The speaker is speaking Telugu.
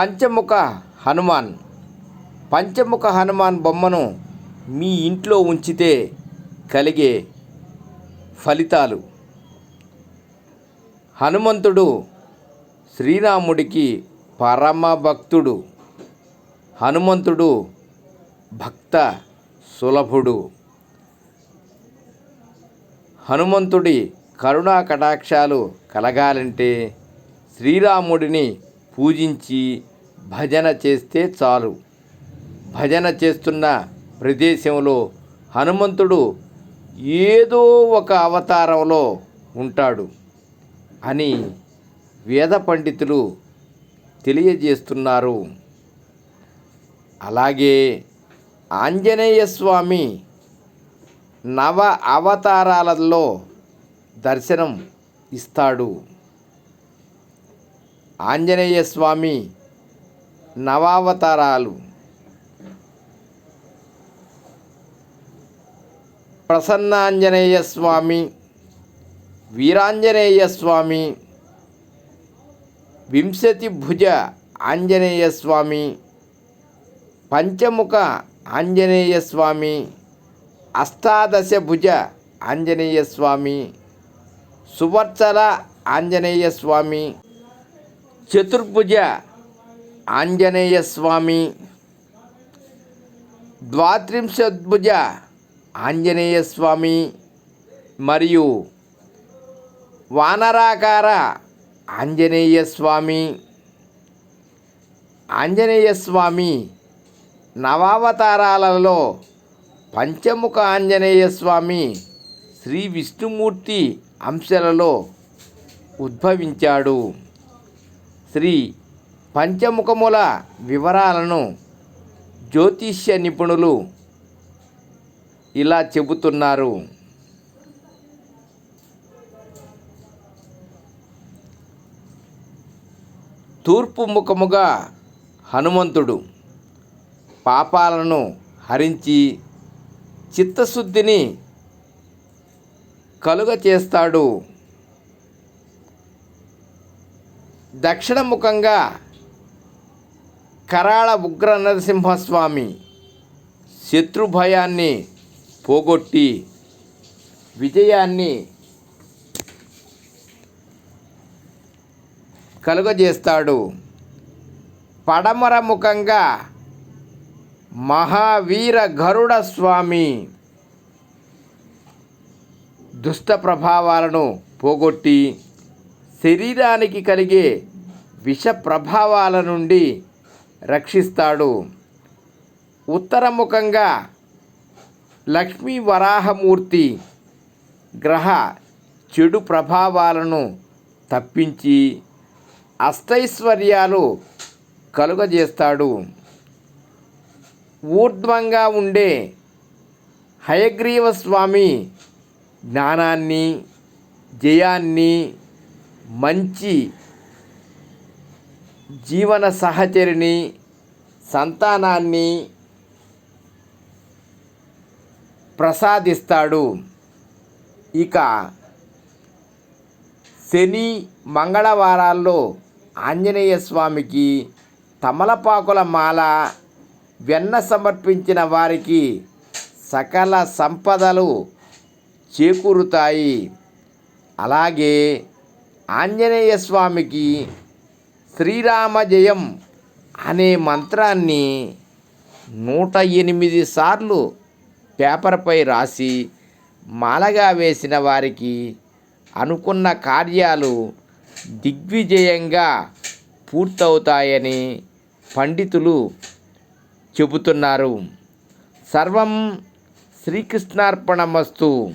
పంచముఖ హనుమాన్. పంచముఖ హనుమాన్ బొమ్మను మీ ఇంట్లో ఉంచితే కలిగే ఫలితాలు. హనుమంతుడు శ్రీరాముడికి పరమ భక్తుడు హనుమంతుడు భక్త సులభుడు. హనుమంతుడి కరుణా కటాక్షాలు కలగాలంటే శ్రీరాముడిని పూజించి భజన చేస్తే చాలు. భజన చేస్తున్న ప్రదేశంలో హనుమంతుడు ఏదో ఒక అవతారంలో ఉంటాడు అని వేద పండితులు తెలియజేస్తున్నారు. అలాగే ఆంజనేయ స్వామి నవ అవతారాలలో దర్శనం ఇస్తాడు. ఆంజనేయ స్వామి నవావతారాలు. ప్రసన్నాంజనేయ స్వామి వీరాంజనేయ స్వామి వింశతి భుజ ఆంజనేయ స్వామి పంచముఖ ఆంజనేయ స్వామి అష్టాదశ భుజ ఆంజనేయ స్వామి సువర్చల ఆంజనేయ స్వామి చతుర్భుజ ఆంజనేయ స్వామి ద్వాత్రింశద్భుజ ఆంజనేయ స్వామి మరియు వానరాకార ఆంజనేయ స్వామి. ఆంజనేయ స్వామి నవావతారాలలో పంచముఖ ఆంజనేయ స్వామి శ్రీ విష్ణుమూర్తి అంశాలలో ఉద్భవించాడు. శ్రీ పంచముఖముల వివరాలను జ్యోతిష్య నిపుణులు ఇలా చెబుతున్నారు. తూర్పు ముఖముగా హనుమంతుడు పాపాలను హరించి చిత్తశుద్ధిని కలుగ చేస్తాడు. దక్షిణముఖంగా కరాళ ఉగ్ర నరసింహస్వామి శత్రు భయాన్ని పోగొట్టి విజయాన్ని కలుగజేస్తాడు. పడమర ముఖంగా మహావీర గరుడ స్వామి దుష్ట ప్రభావాలను పోగొట్టి శరీరానికి కలిగే విష ప్రభావాల నుండి రక్షిస్తాడు. ఉత్తరముఖంగా లక్ష్మీ వరాహమూర్తి గ్రహ చెడు ప్రభావాలను తప్పించి అష్టైశ్వర్యాలు కలుగజేస్తాడు. ఊర్ధ్వంగా ఉండే హయగ్రీవ స్వామి జ్ఞానాన్ని జయాన్ని మంచి జీవన సహచరిని సంతానాన్ని ప్రసాదిస్తాడు. ఇక శని మంగళవారాల్లో ఆంజనేయ స్వామికి తమలపాకుల మాల వెన్న సమర్పించిన వారికి సకల సంపదలు చేకూరుతాయి. అలాగే ఆంజనేయ స్వామికి శ్రీరామ జయం అనే మంత్రాన్ని నూట ఎనిమిది సార్లు పేపర్పై రాసి మాలగా వేసిన వారికి అనుకున్న కార్యాలు దిగ్విజయంగా పూర్తవుతాయని పండితులు చెబుతున్నారు. సర్వం శ్రీకృష్ణార్పణమస్తు.